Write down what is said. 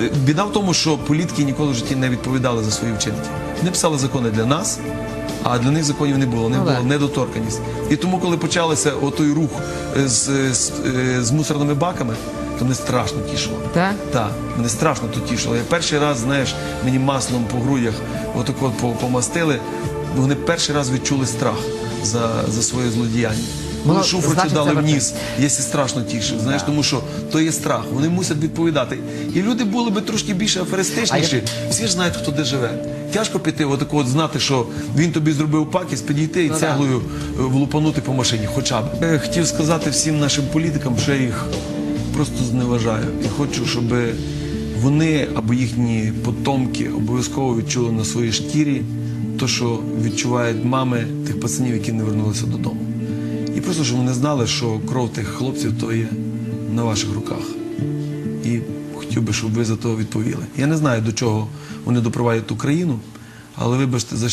Е, Біда в тому, що політики ніколи в житті не відповідали за свої вчинки. Вони писали закони для нас, а для них законів не було. Не Ну, було недоторканість. І тому, коли почалося отой рух е, з, з, е, з мусорними баками, то мене страшно тішило. Так? Так, мене страшно то тішило. Я перший раз, знаєш, мені маслом по грудях отак от по- помастили. Вони перший раз відчули страх за, за своє злодіяння. Коли Ну, шуфру дали це вниз, я сі страшно тішив. Знаєш, тому що то є страх. Вони мусять відповідати. І люди були би трошки більше аферистичніші. Всі ж знають, хто де живе. Тяжко піти, отако от знати, що він тобі зробив пакість, підійти і Ну, цеглою е, влупанути по машині, хоча б. Я хотів сказати всім нашим політикам, що я їх просто зневажаю. І хочу, щоб вони або їхні потомки обов'язково відчули на своїй шкірі те, що відчувають мами тих пацанів, які не вернулися додому. І просто щоб вони знали, що кров тих хлопців то є на ваших руках. І хотів би, щоб ви за то відповіли. Я не знаю, до чого вони допровадять Україну, але вибачте за